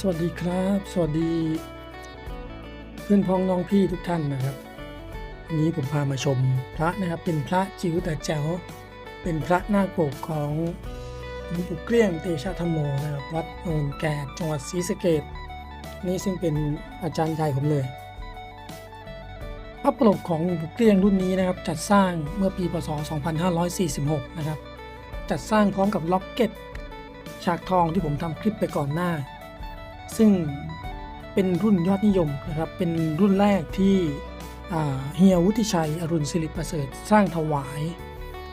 สวัสดีครับ สวัสดี เพื่อนพ้องน้องพี่ทุกท่านนะครับวันนี้ผมพามาชมพระนะครับ เป็นพระจิ๋วแต่แจ๋วเป็นพระหน้าปกของหลวงปู่เกลี้ยงเตชะธรรมโมนะครับวัดโนนแกดจังหวัดศรีสะเกดนี่ซึ่งเป็นอาจารย์ใหญ่ผมเลยพระปรกของหลวงปู่เกลี้ยงรุ่นนี้นะครับ จัดสร้างเมื่อปีพศ 2546 นะครับ จัดสร้างพร้อมกับล็อกเก็ตฉากทองที่ผมทำคลิปไปก่อนหน้า ซึ่งเป็นรุ่นยอดนิยมนะครับ เป็นรุ่นแรกที่เฮียวุฒิชัย อรุณศิริประเสริฐสร้างถวาย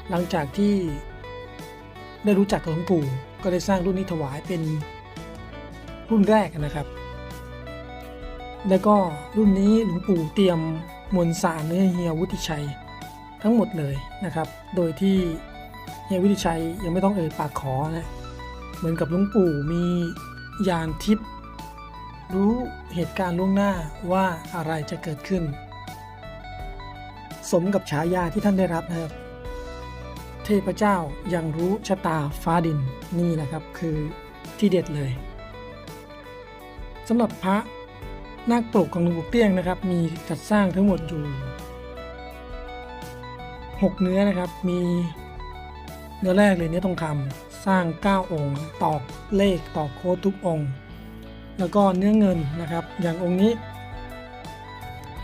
หลังจากที่ได้รู้จักกับหลวงปู่ก็ได้สร้างรุ่นนี้ถวายเป็นรุ่นแรกนะครับ แล้วก็รุ่นนี้หลวงปู่เตรียมมวลสารให้เฮียวุฒิชัยทั้งหมดเลยนะครับ โดยที่เฮียวุฒิชัยยังไม่ต้องเอ่ยปากขอนะ เหมือนกับหลวงปู่มียานทิพย์ รู้เหตุการณ์ล่วงหน้าว่าอะไรจะเกิดขึ้น สมกับฉายาที่ท่านได้รับนะครับ เทพเจ้ายังรู้ชะตาฟ้าดินนี่นะครับคือที่เด็ดเลยสำหรับพระนาคปกของหลวงปู่เตี้ยงนะครับ มีจัดสร้างทั้งหมดอยู่6เนื้อนะครับมีเนื้อแรกเลยเนื้อทองคำสร้าง 9 องค์ ตอกเลขตอกโค้ดทุกองค์ แล้วก็เนื้อเงินนะครับ อย่างองค์นี้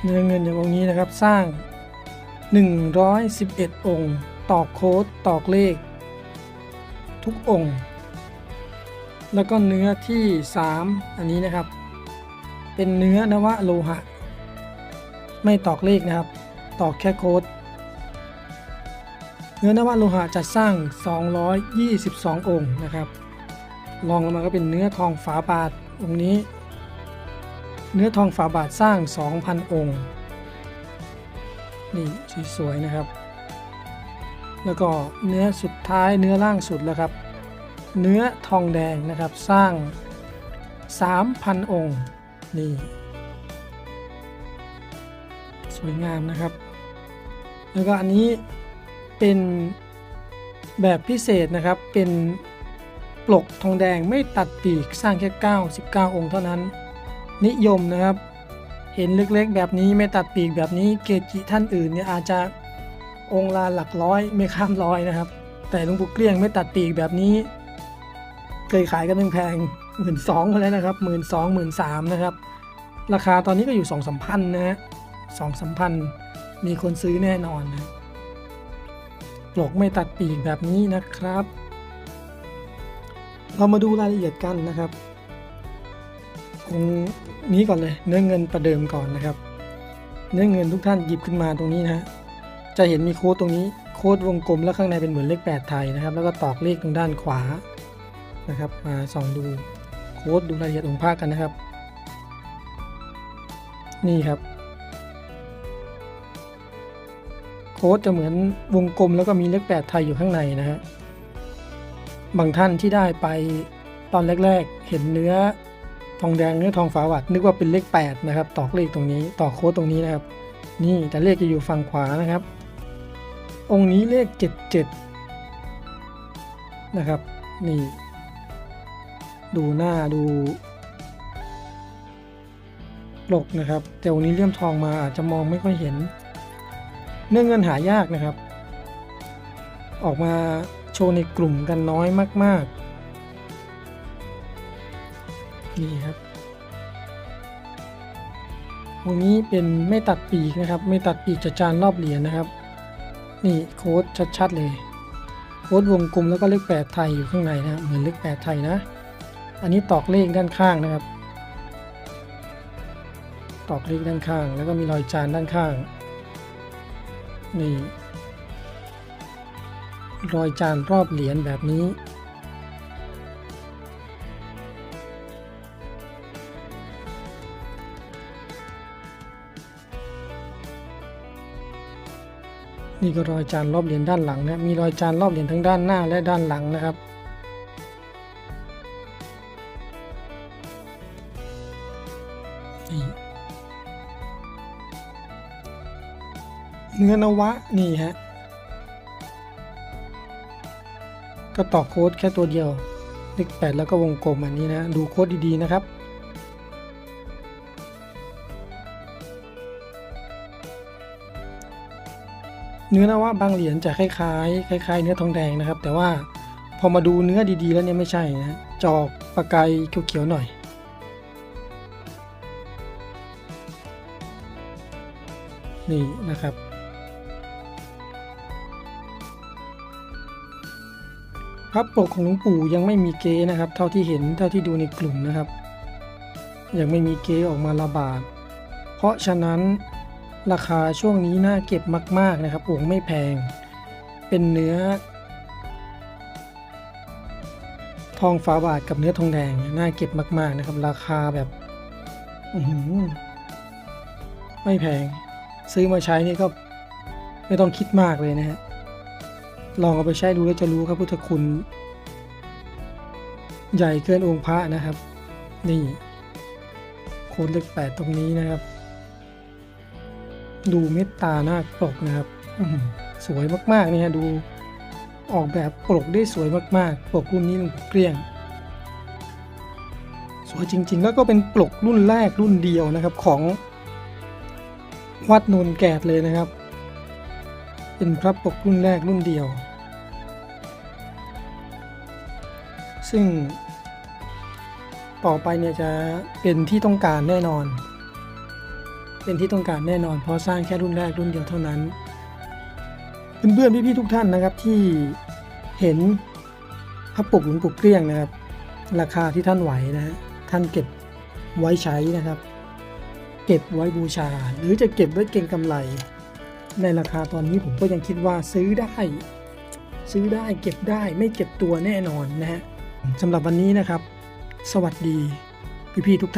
เนื้อเงินอย่างองค์นี้นะครับสร้าง 111 องค์ ตอกโค้ดตอกเลข ทุกองค์ แล้วก็เนื้อที่ 3 อันนี้นะครับ เป็นเนื้อนวโลหะ ไม่ตอกเลขนะครับ ตอกแค่โค้ดเนื้อนวโลหะจัดสร้าง 222 องค์นะครับรองลงมาก็เป็นเนื้อทองฝาบาท องค์นี้ เนื้อทองฝาบาทสร้าง 2,000 องค์ นี่สวยๆนะครับ แล้วก็เนื้อสุดท้ายเนื้อล่างสุดแล้วครับ เนื้อทองแดงนะครับสร้าง 3,000 องค์ นี่ สวยงามนะครับ แล้วก็อันนี้เป็นแบบพิเศษนะครับเป็น ปลกทองแดงไม่ตัดปีกสร้างแค่99 องค์เท่านั้น นิยมนะครับ เห็นเล็กๆแบบนี้ไม่ตัดปีกแบบนี้เกจิท่านอื่นเนี่ยอาจจะองค์ละหลักร้อยไม่ข้ามร้อยนะครับ แต่หลวงปู่เกลี้ยงไม่ตัดปีกแบบนี้ เคยขายกันแพงหมื่นสองมาแล้วนะครับหมื่นสองหมื่นสามนะครับ ราคาตอนนี้ก็อยู่สองสามพันนะฮะสองสามพันมีคนซื้อแน่นอนนะปลอกไม่ตัดปีกแบบนี้นะครับ เรามาดูรายละเอียดกันนะครับองนี้ก่อนเลยเนื้อเงินประเดิมก่อนนะครับ เนื้อเงินทุกท่านหยิบขึ้นมาตรงนี้นะจะเห็นมีโค้ดตรงนี้โค้ดวงกลมแล้วข้างในเป็นเหมือนเลข 8 ไทยนะครับ แล้วก็ตอกเลขตรงด้านขวานะครับมาส่องดูโค้ดดูรายละเอียดองค์ภาคกันนะครับ นี่ครับ โค้ดจะเหมือนวงกลมแล้วก็มีเลขแปดไทยอยู่ข้างในนะฮะ บางท่านที่ได้ไปตอนแรกๆ เห็นเนื้อทองแดงเนื้อทองฝาวัดนึกว่าเป็นเลข 8 นะครับ ตอกเลขตรงนี้ตอกโค้ดตรงนี้นะครับ นี่แต่เลขจะอยู่ฝั่งขวานะครับ องค์นี้เลข 77 นะครับ นี่ ดูหน้าดูปลกนะครับ แต่องค์นี้เลี่ยมทองมาอาจจะมองไม่ค่อยเห็น เนื้อเงินหายากนะครับ ออกมา โชว์ในกลุ่มกันน้อยมาก ๆ นี่ครับวงนี้เป็นไม่ตัดปีกนะครับ ไม่ตัดปีกจะจานรอบเหรียญนะครับ นี่โค้ดชัด ๆ เลย โค้ดวงกลมแล้วก็เลขแปดไทยอยู่ข้างในนะเหมือนเลขแปดไทยนะ อันนี้ตอกเลขด้านข้างนะครับ ตอกเลขด้านข้าง แล้วก็มีรอยจานด้านข้าง นี่ รอยจานรอบเหรียญแบบนี้ นี่ก็รอยจานรอบเหรียญด้านหลังนะมีรอยจานรอบเหรียญทั้งด้านหน้าและด้านหลังนะครับนี่เนื้อนวะนี่ฮะ ก็ต่อโค้ดแค่ตัวเดียวเลข8แล้วก็วงกลมอันนี้นะ ดูโค้ดดีๆนะครับ เนื้อนะว่าบางเหรียญจะคล้ายๆ คล้าย ๆ เนื้อทองแดงนะครับ แต่ว่าพอมาดูเนื้อดีๆ แล้วเนี่ยไม่ใช่นะจอกประกายเขียวๆหน่อยนี่นะครับ พระปกของหลวงปู่ยังไม่มีเก๊นะครับ เท่าที่เห็นเท่าที่ดูในกลุ่มนะครับ ยังไม่มีเก๊ออกมาระบาด เพราะฉะนั้นราคาช่วงนี้น่าเก็บมาก ๆนะครับองค์ไม่แพง เป็นเนื้อ ทองฝาบาทกับเนื้อทองแดงน่าเก็บมาก ๆนะครับ ราคาแบบไม่แพง ซื้อมาใช้นี่ก็ไม่ต้องคิดมากเลยนะฮะ ลองเอาไปใช้ดูแล้วจะรู้ครับพุทธคุณ ใหญ่เกินองค์พระนะครับ นี่โคนเลขแปดตรงนี้นะครับ ดูเม็ดตาหน้าปกนะครับสวยมากๆนี่ฮะดูออกแบบปกได้สวยมากๆปกรุ่นนี้มันเกลี้ยง สวยจริงๆ แล้วก็เป็นปลกรุ่นแรกรุ่นเดียวนะครับของวัดนนแกดเลยนะครับ เป็นพระปกรุ่นแรกรุ่นเดียว ซึ่ง ต่อไปเนี่ยจะเป็นที่ต้องการแน่นอน เป็นที่ต้องการแน่นอน เพราะสร้างแค่รุ่นแรกรุ่นเดียวเท่านั้น เพื่อนๆพี่ๆทุกท่านนะครับที่เห็นพระปกหลวงปู่เกลี้ยงนะครับ ราคาที่ท่านไหวนะฮะท่านเก็บไว้ใช้นะครับ เก็บไว้บูชา หรือจะเก็บไว้เก็งกำไร ในราคาตอนนี้ผมก็ยังคิดว่าซื้อได้ ซื้อได้เก็บได้ไม่เก็บตัวแน่นอนนะฮะสำหรับวันนี้นะครับ สวัสดีพี่ๆทุกท่าน